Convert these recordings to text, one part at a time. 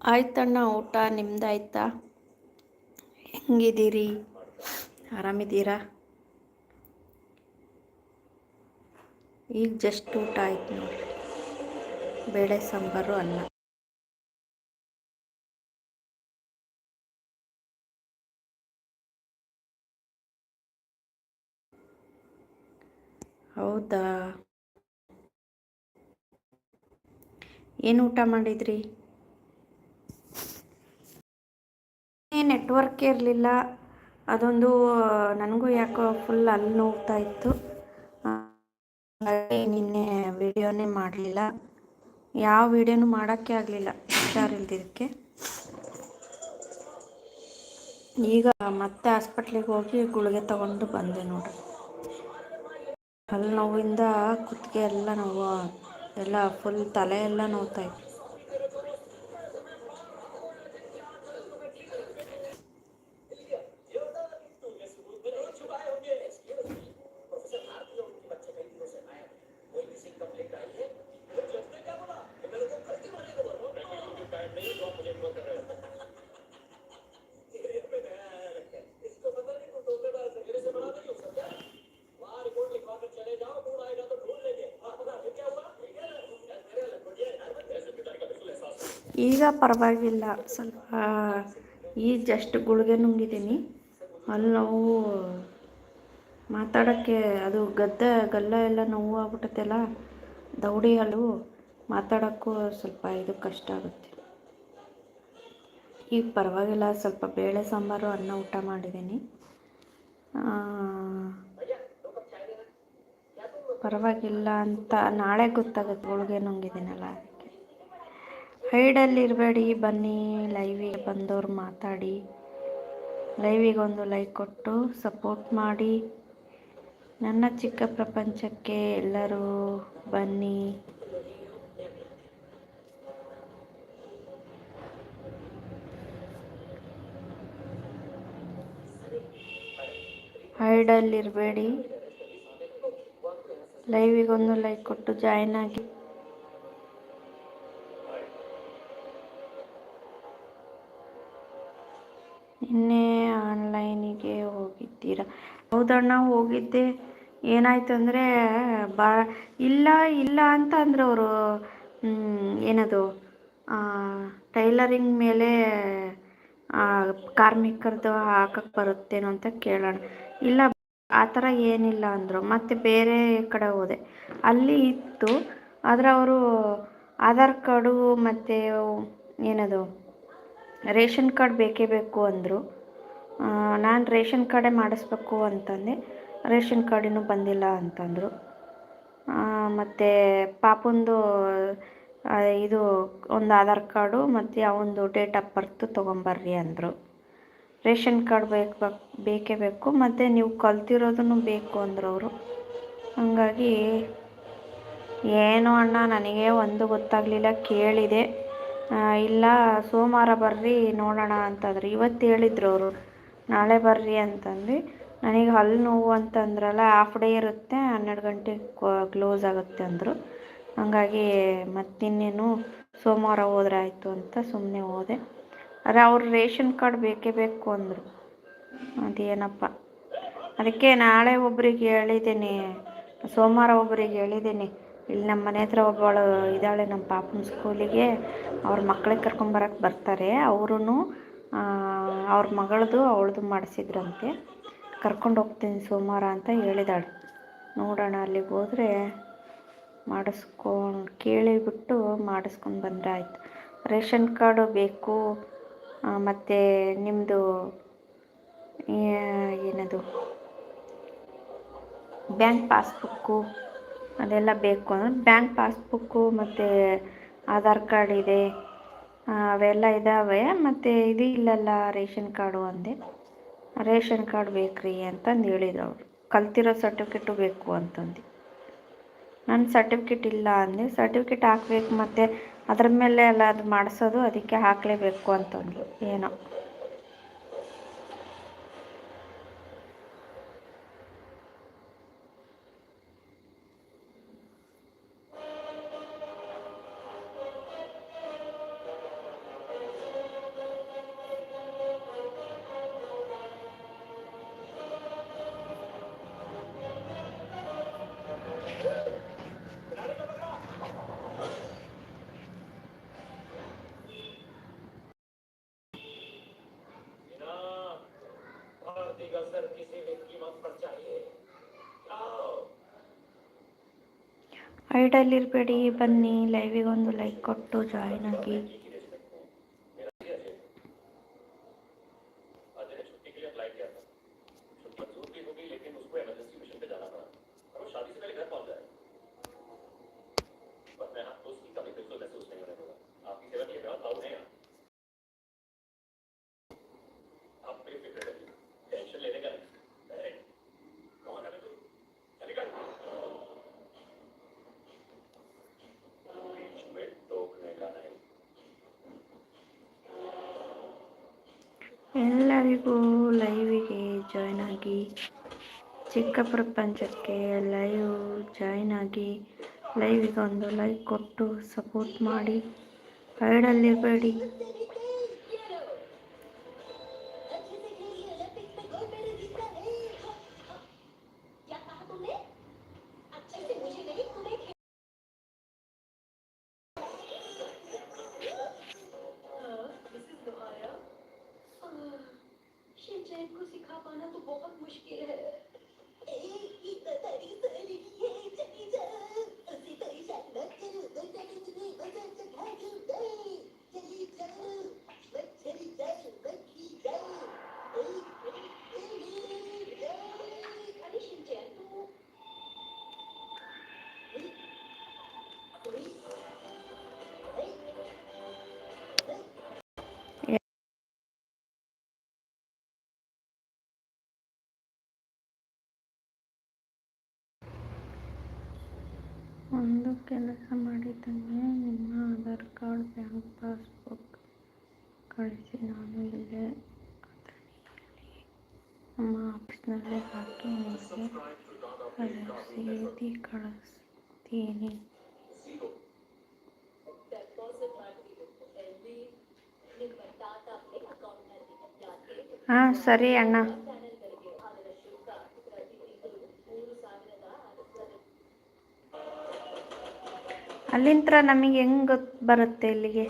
ಆಯ್ತಣ್ಣ, ಊಟ ನಿಮ್ದಾಯ್ತಾ? ಹೆಂಗಿದ್ದೀರಿ? ಆರಾಮಿದ್ದೀರಾ? ಈಗ ಜಸ್ಟ್ ಊಟ ಆಯ್ತು ನೋಡಿ ಬೇಳೆ, ಸಾಂಬಾರು, ಅನ್ನ. ಹೌದಾ? ಏನು ಊಟ ಮಾಡಿದ್ರಿ? ಇರಲಿಲ್ಲ. ಅದೊಂದು, ನನಗೂ ಯಾಕೋ ಫುಲ್ ಅಲ್ಲಿ ನೋಗ್ತಾ ಇತ್ತು. ನಿನ್ನೆ ವಿಡಿಯೋನೇ ಮಾಡಲಿಲ್ಲ. ಯಾವ ವಿಡಿಯೋನು ಮಾಡೋಕ್ಕೆ ಆಗಲಿಲ್ಲ, ಹುಷಾರಿಲ್ದಿದ್ದಕ್ಕೆ. ಈಗ ಮತ್ತೆ ಹಾಸ್ಪಿಟ್ಲಿಗೆ ಹೋಗಿ ಗುಳಿಗೆ ತಗೊಂಡು ಬಂದೆ ನೋಡ್ರಿ. ಹಲ್ಲು ನೋವಿಂದ ಕುತ್ತಿಗೆ ಎಲ್ಲ ನೋವು, ಎಲ್ಲ ಫುಲ್ ತಲೆ ಎಲ್ಲ ನೋವ್ತಾಯಿತ್ತು ಈಗ ಪರವಾಗಿಲ್ಲ. ಸ್ವಲ್ಪ, ಈ ಜಸ್ಟ್ ಗುಳಿಗೆ ನುಂಗಿದ್ದೀನಿ ಅಲ್ಲಿ ನಾವು ಮಾತಾಡೋಕ್ಕೆ, ಅದು ಗದ್ದೆ, ಗಲ್ಲ ಎಲ್ಲ ನೋವು ಆಗ್ಬಿಟ್ಟತ್ತೆಲ್ಲ ದೌಡಿ ಹಲ್ಲು ಮಾತಾಡೋಕ್ಕೂ ಸ್ವಲ್ಪ ಇದು ಕಷ್ಟ ಆಗುತ್ತೆ. ಈಗ ಪರವಾಗಿಲ್ಲ, ಸ್ವಲ್ಪ ಬೇಳೆ ಸಾಂಬಾರು, ಅನ್ನ ಊಟ ಮಾಡಿದ್ದೀನಿ ಪರವಾಗಿಲ್ಲ ಅಂತ ನಾಳೆ ಗೊತ್ತಾಗುತ್ತೆ, ಗುಳಿಗೆ ನುಂಗಿದ್ದೀನಲ್ಲ ಹೈಡಲ್ಲಿ ಇರಬೇಡಿ ಬನ್ನಿ, ಲೈವಿಗೆ ಬಂದವ್ರು ಮಾತಾಡಿ. ಲೈವಿಗೆ ಒಂದು ಲೈಕ್ ಕೊಟ್ಟು ಸಪೋರ್ಟ್ ಮಾಡಿ. ನನ್ನ ಚಿಕ್ಕ ಪ್ರಪಂಚಕ್ಕೆ ಎಲ್ಲರೂ ಬನ್ನಿ. ಹೈಡಲ್ಲಿರಬೇಡಿ. ಲೈವಿಗೊಂದು ಲೈಕ್ ಕೊಟ್ಟು ಜಾಯ್ನ್ ಆಗಿ. ನಿನ್ನೆ ಆನ್ಲೈನಿಗೆ ಹೋಗಿದ್ದೀರಾ? ಹೌದಣ್ಣ, ಹೋಗಿದ್ದೆ. ಏನಾಯ್ತು ಅಂದರೆ ಬಾ, ಇಲ್ಲ ಇಲ್ಲ ಅಂತ ಅಂದ್ರೆ ಅವರು. ಏನದು? ಟೈಲರಿಂಗ್ ಮೇಲೆ ಕಾರ್ಮಿಕರದ್ದು ಹಾಕಕ್ಕೆ ಬರುತ್ತೇನೋ ಅಂತ ಕೇಳೋಣ. ಇಲ್ಲ, ಆ ಥರ ಏನಿಲ್ಲ ಅಂದರು. ಮತ್ತು ಬೇರೆ ಕಡೆ ಹೋದೆ. ಅಲ್ಲಿ ಇತ್ತು. ಆದರೆ ಅವರು ಆಧಾರ್ ಕಾರ್ಡು ಮತ್ತು, ಏನದು? ರೇಷನ್ ಕಾರ್ಡ್ ಬೇಕೇ ಬೇಕು ಅಂದರು. ನಾನು ರೇಷನ್ ಕಾರ್ಡೇ ಮಾಡಿಸ್ಬೇಕು ಅಂತಂದೆ. ರೇಷನ್ ಕಾರ್ಡ್ ಇನ್ನೂ ಬಂದಿಲ್ಲ ಅಂತಂದರು. ಮತ್ತು ಪಾಪಂದು ಇದು ಒಂದು ಆಧಾರ್ ಕಾರ್ಡು ಮತ್ತು ಅವನದು ಡೇಟ್ ಆಫ್ ಬರ್ತು ತೊಗೊಂಬರ್ರಿ ಅಂದರು. ರೇಷನ್ ಕಾರ್ಡ್ ಬೇಕು ಬೇಕೇ ಬೇಕು. ಮತ್ತು ನೀವು ಕಲ್ತಿರೋದನ್ನು ಬೇಕು ಅಂದರು ಅವರು. ಹಾಗಾಗಿ, ಏನು ಅಣ್ಣ, ನನಗೆ ಒಂದು ಗೊತ್ತಾಗಲಿಲ್ಲ, ಕೇಳಿದೆ. ಇಲ್ಲ, ಸೋಮವಾರ ಬರ್ರಿ, ನೋಡೋಣ ಅಂತಂದ್ರೆ. ಇವತ್ತು ಹೇಳಿದ್ರು ಅವರು, ನಾಳೆ ಬರ್ರಿ ಅಂತಂದು ನನಗೆ ಹಲ್ಲು ನೋವು ಅಂತಂದ್ರಲ್ಲ ಹಾಫ್ ಡೇ ಇರುತ್ತೆ, ಹನ್ನೆರಡು ಗಂಟೆಗೆ ಕ್ಲೋಸ್ ಆಗುತ್ತೆ ಅಂದರು. ಹಾಗಾಗಿ ಮತ್ತಿನ್ನೇನು ಸೋಮವಾರ ಹೋದ್ರೆ ಆಯಿತು ಅಂತ ಸುಮ್ಮನೆ ಹೋದೆ. ಆದರೆ ಅವರು ರೇಷನ್ ಕಾರ್ಡ್ ಬೇಕೇ ಬೇಕು ಅಂದರು. ಅದೇನಪ್ಪ. ಅದಕ್ಕೆ ನಾಳೆ ಒಬ್ರಿಗೆ ಹೇಳಿದ್ದೀನಿ, ಸೋಮವಾರ ಒಬ್ರಿಗೆ ಹೇಳಿದ್ದೀನಿ. ಇಲ್ಲಿ ನಮ್ಮ ಮನೆ ಹತ್ರ ಒಬ್ಬಳು ಇದ್ದಾಳೆ ನಮ್ಮ ಪಾಪನ ಸ್ಕೂಲಿಗೆ. ಅವ್ರ ಮಕ್ಳಿಗೆ ಕರ್ಕೊಂಬರಕ್ಕೆ ಬರ್ತಾರೆ. ಅವರೂ ಅವ್ರ ಮಗಳದು ಅವಳದು ಮಾಡಿಸಿದ್ರಂತೆ. ಕರ್ಕೊಂಡು ಹೋಗ್ತೀನಿ ಸೋಮವಾರ ಅಂತ ಹೇಳಿದಾಳೆ. ನೋಡೋಣ ಅಲ್ಲಿಗೆ ಹೋದರೆ ಮಾಡಿಸ್ಕೊಂಡು ಕೇಳಿಬಿಟ್ಟು ಮಾಡಿಸ್ಕೊಂಡು ಬಂದರೆ ಆಯಿತು. ರೇಷನ್ ಕಾರ್ಡು ಬೇಕು ಮತ್ತು ನಿಮ್ಮದು ಏನದು, ಬ್ಯಾಂಕ್ ಪಾಸ್ಬುಕ್ಕು. ಅದೆಲ್ಲ ಬೇಕು. ಅಂದರೆ ಬ್ಯಾಂಕ್ ಪಾಸ್ಬುಕ್ಕು ಮತ್ತು ಆಧಾರ್ ಕಾರ್ಡ್ ಇದೆ. ಅವೆಲ್ಲ ಇದ್ದಾವೆ ಮತ್ತು ಇದು ಇಲ್ಲಲ್ಲ ರೇಷನ್ ಕಾರ್ಡು ಅಂದೆ. ರೇಷನ್ ಕಾರ್ಡ್ ಬೇಕ್ರಿ ಅಂತಂದು ಹೇಳಿದ್ರು ಅವರು. ಕಲ್ತಿರೋ ಸರ್ಟಿಫಿಕೇಟು ಬೇಕು ಅಂತಂದು. ನನ್ನ ಸರ್ಟಿಫಿಕೇಟ್ ಇಲ್ಲ ಅಂದೆ. ಸರ್ಟಿಫಿಕೇಟ್ ಹಾಕ್ಬೇಕು ಮತ್ತು ಅದ್ರ ಮೇಲೆ ಎಲ್ಲ ಅದು ಮಾಡಿಸೋದು ಅದಕ್ಕೆ ಹಾಕಲೇಬೇಕು ಅಂತಂದರು. ಏನೋ. ಐಡಲ್ಲಿರಬೇಡಿ ಬನ್ನಿ ಲೈವಿಗೊಂದು ಲೈಕ್ ಕೊಟ್ಟು ಜಾಯ್ನ್ ಆಗಿ. ಚಿಕ್ಕ ಪ್ರಪಂಚಕ್ಕೆ ಲೈವ್ ಜಾಯ್ನ್ ಆಗಿ ಲೈವಿಗೆ ಒಂದು ಲೈಕ್ ಕೊಟ್ಟು ಸಪೋರ್ಟ್ ಮಾಡಿ. ಐಡಲ್ಲಿರಬೇಡಿ ಸರಿ ಅಣ್ಣ. ಅಲ್ಲಿಂತ್ರ ನಮಗೆ ಹೆಂಗೆ ಬರುತ್ತೆ ಇಲ್ಲಿಗೆ?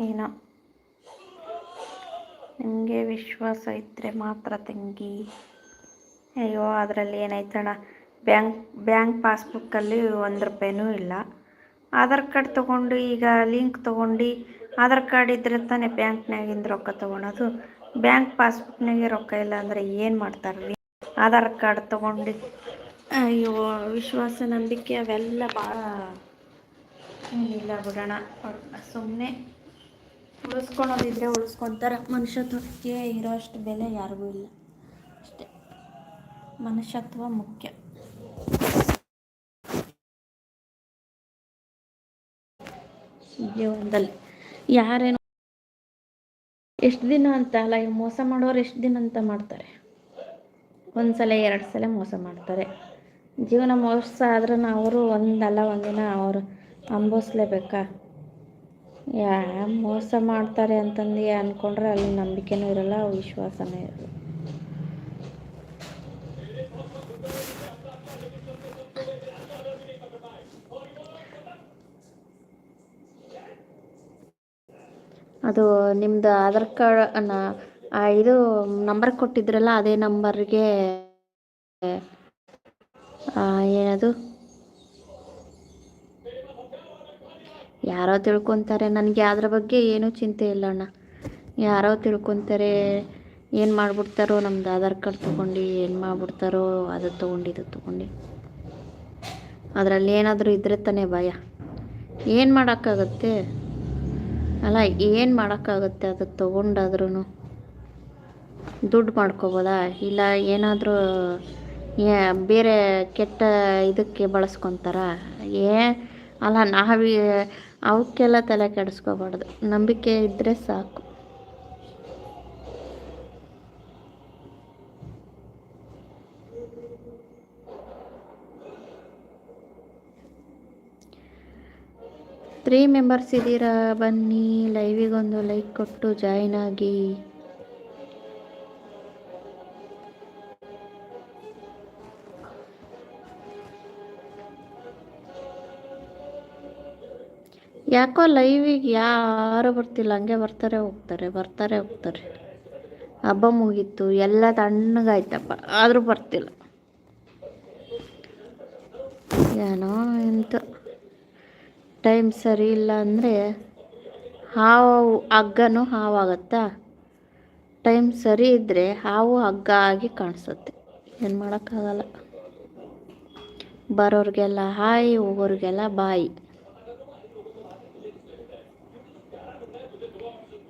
ಏನೋ. ನಿಮಗೆ ವಿಶ್ವಾಸ ಇದ್ದರೆ ಮಾತ್ರ ತಂಗಿ. ಅಯ್ಯೋ, ಅದರಲ್ಲಿ ಏನಾಯ್ತಣ್ಣ? ಬ್ಯಾಂಕ್ ಬ್ಯಾಂಕ್ ಪಾಸ್ಬುಕ್ಕಲ್ಲಿ ಒಂದು ರೂಪಾಯಿನೂ ಇಲ್ಲ. ಆಧಾರ್ ಕಾರ್ಡ್ ತೊಗೊಂಡು ಈಗ ಲಿಂಕ್ ತೊಗೊಂಡು ಆಧಾರ್ ಕಾರ್ಡ್ ಇದ್ರೆ ತಾನೇ ಬ್ಯಾಂಕ್ನಾಗಿಂದ ರೊಕ್ಕ ತೊಗೊಳೋದು. ಬ್ಯಾಂಕ್ ಪಾಸ್ಬುಕ್ನಾಗೆ ರೊಕ್ಕ ಇಲ್ಲ ಅಂದರೆ ಏನು ಮಾಡ್ತಾರೆ ರೀ ಆಧಾರ್ ಕಾರ್ಡ್ ತೊಗೊಂಡು. ಅಯ್ಯೋ, ವಿಶ್ವಾಸ, ನಂಬಿಕೆ ಅವೆಲ್ಲ ಭಾಳ ಏನಿಲ್ಲ ಬಿಡೋಣ. ಸುಮ್ಮನೆ ಉಳಿಸ್ಕೊಳೋದಿದ್ರೆ ಉಳಿಸ್ಕೊತಾರೆ ಮನುಷ್ಯತ್ವಕ್ಕೆ ಇರೋ ಅಷ್ಟು ಬೆಲೆ ಯಾರಿಗೂ ಇಲ್ಲ. ಅಷ್ಟೇ. ಮನುಷ್ಯತ್ವ ಮುಖ್ಯ. ಜೀವನದಲ್ಲಿ ಯಾರೇನು ಎಷ್ಟು ದಿನ ಅಂತ ಅಲ್ಲ ಮೋಸ ಮಾಡೋರು ಎಷ್ಟು ದಿನ ಅಂತ ಮಾಡ್ತಾರೆ? ಒಂದು ಸಲ ಎರಡು ಸಲ ಮೋಸ ಮಾಡ್ತಾರೆ. ಜೀವನ ಮೋಸ ಆದ್ರೆ ಅವರು ಒಂದಲ್ಲ, ಒಂದಿನ ಅವರು ಅನುಭವಿಸ್ಲೇಬೇಕಾ ಯಾ, ಮೋಸ ಮಾಡ್ತಾರೆ ಅಂತಂದು ಅಂದ್ಕೊಂಡ್ರೆ ಅಲ್ಲಿ ನಂಬಿಕೆನೂ ಇರಲ್ಲ, ವಿಶ್ವಾಸನೂ ಇರಲ್ಲ. ಅದು ನಿಮ್ಮದು ಆಧಾರ್ ಕಾರ್ಡ್ ಇದು ನಂಬರ್ ಕೊಟ್ಟಿದ್ರಲ್ಲ, ಅದೇ ನಂಬರ್ಗೆ ಏನದು? ಯಾರೋ ತಿಳ್ಕೊತಾರೆ. ನನಗೆ ಅದ್ರ ಬಗ್ಗೆ ಏನೂ ಚಿಂತೆ ಇಲ್ಲ ಅಣ್ಣ. ಯಾರೋ ತಿಳ್ಕೊತಾರೆ, ಏನು ಮಾಡ್ಬಿಡ್ತಾರೋ, ನಮ್ದು ಆಧಾರ್ ಕಾರ್ಡ್ ತೊಗೊಂಡು, ಏನು ಮಾಡ್ಬಿಡ್ತಾರೋ, ಅದು ತೊಗೊಂಡು, ಇದು ತೊಗೊಂಡು. ಅದರಲ್ಲಿ ಏನಾದರೂ ಇದ್ರೆ ತಾನೇ ಭಯ. ಏನು ಮಾಡೋಕ್ಕಾಗತ್ತೆ? ಅಲ್ಲ, ಏನು ಮಾಡೋಕ್ಕಾಗುತ್ತೆ ಅದು ತೊಗೊಂಡಾದ್ರೂ ದುಡ್ಡು ಮಾಡ್ಕೋಬೋದಾ? ಇಲ್ಲ, ಏನಾದರೂ ಬೇರೆ ಕೆಟ್ಟ ಇದಕ್ಕೆ ಬಳಸ್ಕೊತಾರ? ಏ, ಅಲ್ಲ, ನಾವೇ ಅವಕ್ಕೆಲ್ಲ ತಲೆ ಕೆಡಿಸ್ಕೋಬಾರ್ದು. ನಂಬಿಕೆ ಇದ್ದರೆ ಸಾಕು. ತ್ರೀ ಮೆಂಬರ್ಸ್ ಇದ್ದೀರಾ? ಬನ್ನಿ ಲೈವಿಗೊಂದು ಲೈಕ್ ಕೊಟ್ಟು ಜಾಯ್ನ್ ಆಗಿ. ಯಾಕೋ ಲೈವಿಗೆ ಯಾರು ಬರ್ತಿಲ್ಲ, ಹಂಗೆ ಬರ್ತಾರೆ, ಹೋಗ್ತಾರೆ ಬರ್ತಾರೆ, ಹೋಗ್ತಾರೆ. ಹಬ್ಬ ಮುಗೀತು, ಎಲ್ಲ ತಣ್ಣಗಾಯ್ತಪ್ಪ, ಆದರೂ ಬರ್ತಿಲ್ಲ. ಏನೋ ಎಂತ. ಟೈಮ್ ಸರಿ ಇಲ್ಲ ಅಂದರೆ ಹಾವು ಹಗ್ಗನೂ ಹಾವಾಗತ್ತಾ? ಟೈಮ್ ಸರಿ ಇದ್ದರೆ ಹಾವು ಹಗ್ಗ ಆಗಿ ಕಾಣಿಸುತ್ತೆ. ಏನು ಮಾಡೋಕ್ಕಾಗಲ್ಲ. ಬರೋರಿಗೆಲ್ಲ ಹಾಯಿ, ಹೋಗೋರಿಗೆಲ್ಲ ಬಾಯಿ.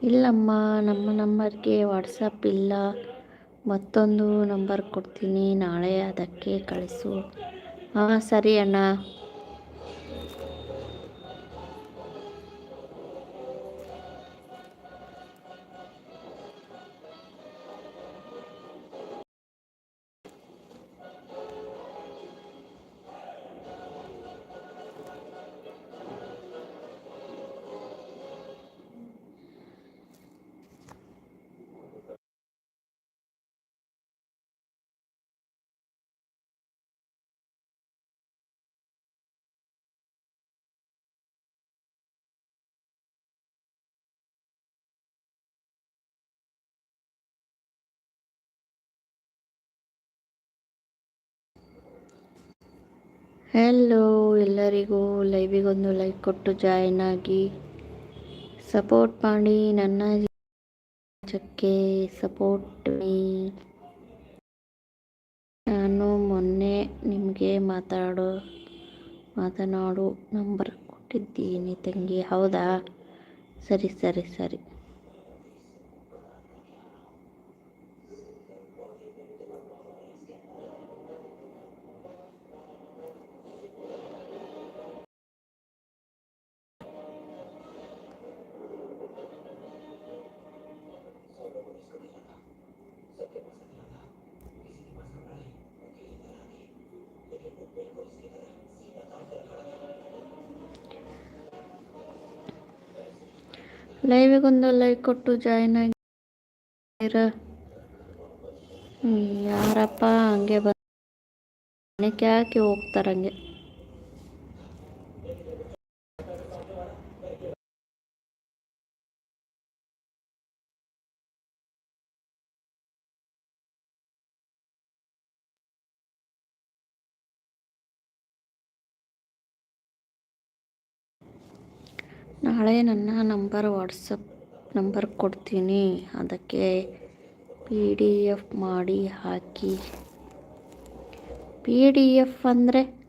ಇಲ್ಲಮ್ಮ, ನಮ್ಮ ನಂಬರ್ಗೆ ವಾಟ್ಸಪ್ ಇಲ್ಲ. ಮತ್ತೊಂದು ನಂಬರ್ ಕೊಡ್ತೀನಿ. ನಾಳೆ ಅದಕ್ಕೆ ಕಳಿಸು. ಹಾಂ, ಸರಿ ಅಣ್ಣ. ಹೆಲೋ ಎಲ್ಲರಿಗೂ ಲೈವಿಗೊಂದು ಲೈಕ್ ಕೊಟ್ಟು ಜಾಯ್ನ್ ಆಗಿ ಸಪೋರ್ಟ್ ಮಾಡಿ ನನ್ನ ಚಕ್ಕೆ ಸಪೋರ್ಟ್ ನಾನು ಮೊನ್ನೆ ನಿಮಗೆ ಮಾತಾಡೋ, ಮಾತನಾಡು ನಂಬರ್ ಕೊಟ್ಟಿದ್ದೀನಿ ತಂಗಿ. ಹೌದಾ? ಸರಿ ಸರಿ ಸರಿ. ಲೈವಿಗೊಂದು ಲೈಕ್ ಕೊಟ್ಟು ಜಾಯ್ನ್ ಆಗಿರ ಯಾರಪ್ಪ ಹಂಗೆ ಬಂದಕ್ಕೆ ಯಾಕೆ ಹೋಗ್ತಾರಂಗೆ? ನಾಳೆ ನನ್ನ ನಂಬರ್ ವಾಟ್ಸಪ್ ನಂಬರ್ ಕೊಡ್ತೀನಿ. ಅದಕ್ಕೆ ಪಿ ಡಿ ಎಫ್ ಮಾಡಿ ಹಾಕಿ. ಪಿ ಡಿ ಎಫ್ ಅಂದರೆ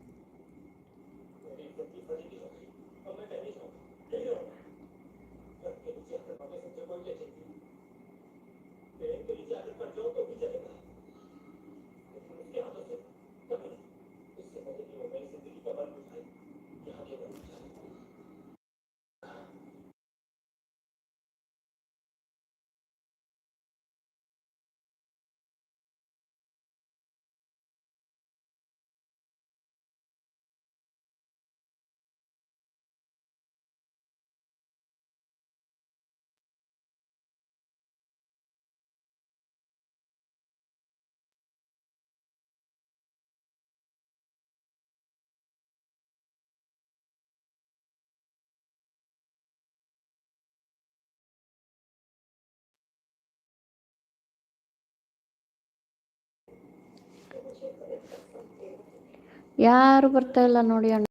ಯಾರು ಬರ್ತಾ ಇಲ್ಲ ನೋಡಿ ಅಣ್ಣ.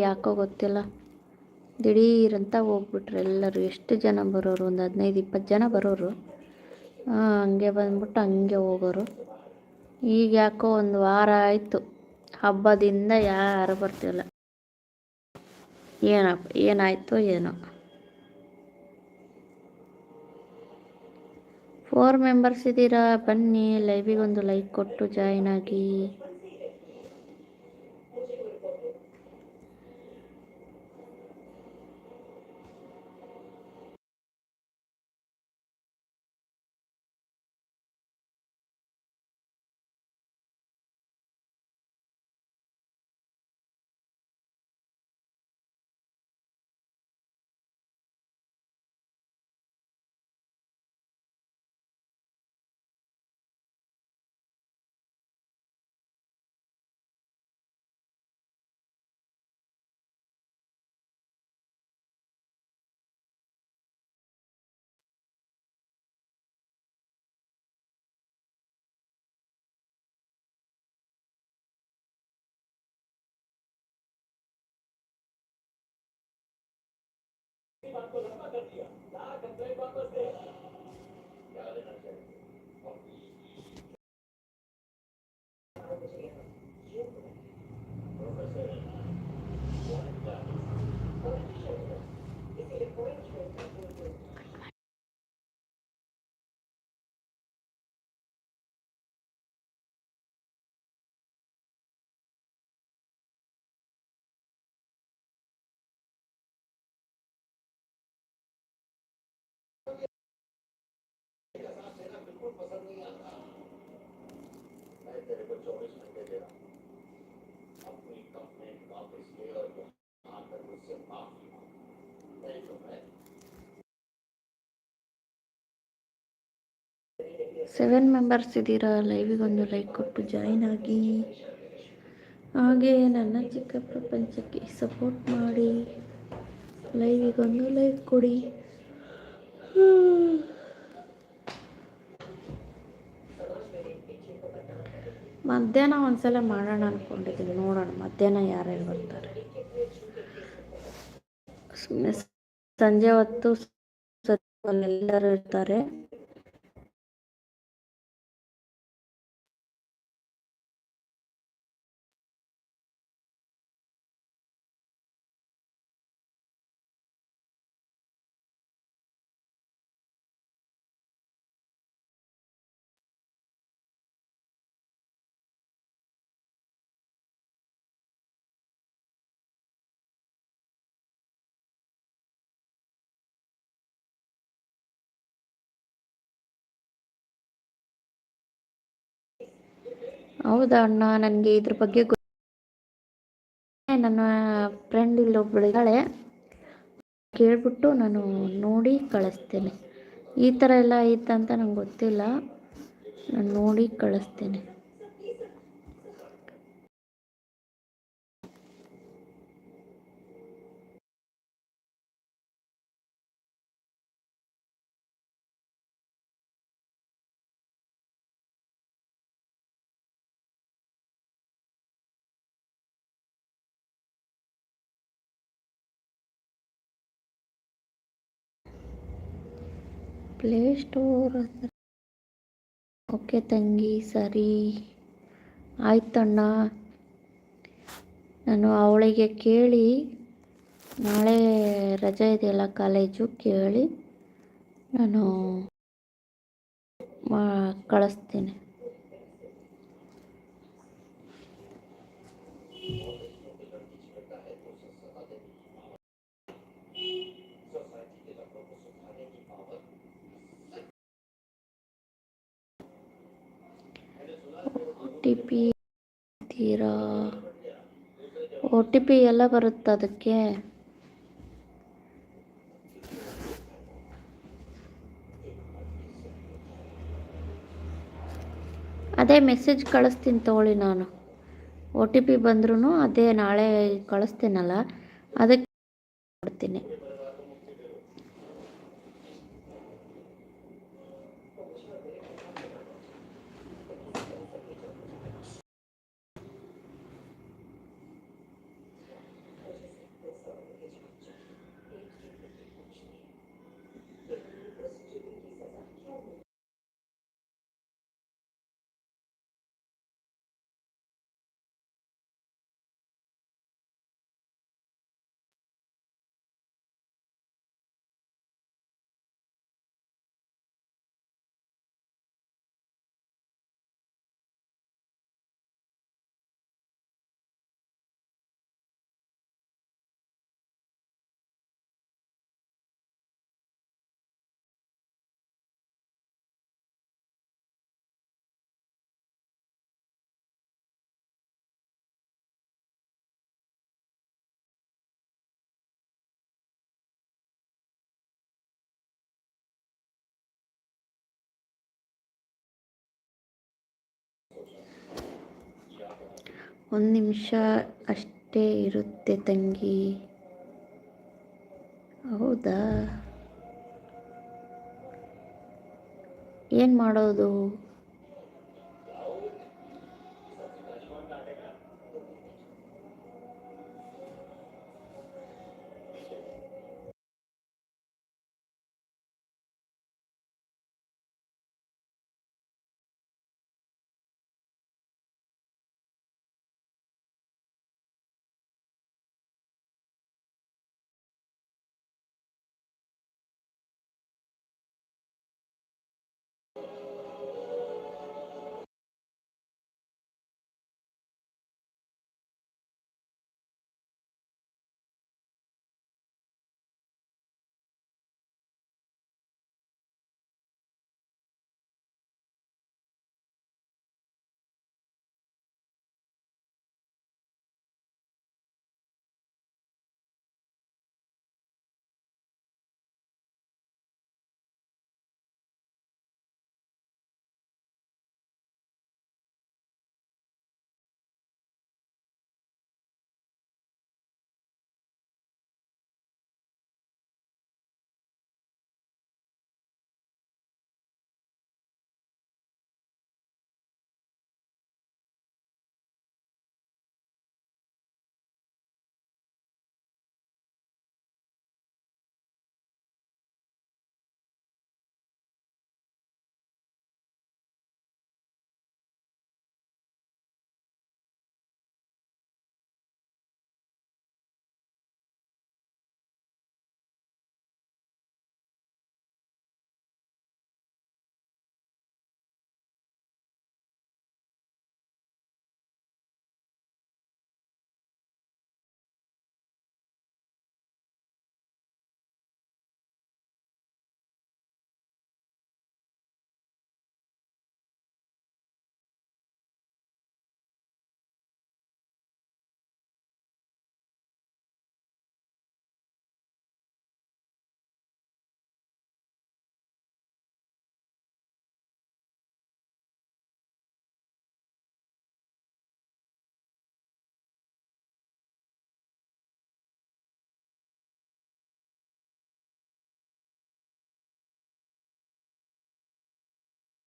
ಯಾಕೋ ಗೊತ್ತಿಲ್ಲ. ದಿಢೀರಂತ ಹೋಗ್ಬಿಟ್ರು ಎಲ್ಲರೂ. ಎಷ್ಟು ಜನ ಬರೋರು? ಒಂದು ಹದಿನೈದು, ಇಪ್ಪತ್ತು ಜನ ಬರೋರು. ಹಂಗೆ ಬಂದ್ಬಿಟ್ಟು ಹಂಗೆ ಹೋಗೋರು. ಈಗ ಯಾಕೋ ಒಂದು ವಾರ ಆಯಿತು. ಹಬ್ಬದಿಂದ ಯಾರು ಬರ್ತಿಲ್ಲ. ಏನಪ್ಪ, ಏನಾಯ್ತು ಏನೋ. ಫೋರ್ ಮೆಂಬರ್ಸ್ ಇದ್ದೀರಾ? ಬನ್ನಿ ಲೈವಿಗೊಂದು ಲೈಕ್ ಕೊಟ್ಟು ಜಾಯಿನ್ ಆಗಿ. इसी बात को लंबा कर दिया। कहा कंप्लेंट वापस दे क्या लेना चाहिए? ಸೆವೆನ್ ಮೆಂಬರ್ಸ್ ಇದ್ದೀರಾ? ಲೈವಿಗೊಂದು ಲೈಕ್ ಕೊಟ್ಟು ಜಾಯಿನ್ ಆಗಿ. ಹಾಗೆ ನನ್ನ ಚಿಕ್ಕ ಪ್ರಪಂಚಕ್ಕೆ ಸಪೋರ್ಟ್ ಮಾಡಿ. ಲೈವಿಗೊಂದು ಲೈಕ್ ಕೊಡಿ. ಮಧ್ಯಾಹ್ನ ಒಂದ್ಸಲ ಮಾಡೋಣ ಅಂದ್ಕೊಂಡಿದ್ದೀನಿ ನೋಡೋಣ ಮಧ್ಯಾಹ್ನ ಯಾರ್ಯಾರು ಬರ್ತಾರೆ. ಸುಮ್ಮನೆ ಸಂಜೆ ಹೊತ್ತು ಎಲ್ಲರೂ ಇರ್ತಾರೆ. ಹೌದಾ ಅಣ್ಣ, ನನಗೆ ಇದ್ರ ಬಗ್ಗೆ ನನ್ನ ಫ್ರೆಂಡ್ ಇಲ್ಲೊಬ್ಬಳಿದ್ದಾಳೆ ಕೇಳ್ಬಿಟ್ಟು ನಾನು ನೋಡಿ ಕಳಿಸ್ತೇನೆ. ಈ ಥರ ಎಲ್ಲ ಐತಂತ ನಂಗೆ ಗೊತ್ತಿಲ್ಲ. ನಾನು ನೋಡಿ ಕಳಿಸ್ತೇನೆ. ಪ್ಲೇ ಸ್ಟೋರ್ ಓಕೆ ತಂಗಿ, ಸರಿ. ಆಯ್ತಣ್ಣ ನಾನು ಅವಳಿಗೆ ಕೇಳಿ, ನಾಳೆ ರಜೆ ಇದೆಯಲ್ಲ ಕಾಲೇಜು ಕೇಳಿ, ನಾನು ಕಳಿಸ್ತೀನಿ. ಒ ಟಿ ಪಿ ತೀರಾ ಒ ಟಿ ಪಿ ಎಲ್ಲ ಬರುತ್ತೆ ಅದಕ್ಕೆ? ಅದೇ ಮೆಸೇಜ್ ಕಳಿಸ್ತೀನಿ ತಗೊಳ್ಳಿ ನಾನು. ಒ ಟಿ ಪಿ ಬಂದ್ರೂ ಅದೇ ನಾಳೆ ಕಳಿಸ್ತೀನಲ್ಲ. ಅದಕ್ಕೆ ಕೊಡ್ತೀನಿ ಒಂದು ನಿಮಿಷ ಅಷ್ಟೇ ಇರುತ್ತೆ ತಂಗಿ. ಹೌದಾ? ಏನು ಮಾಡೋದು?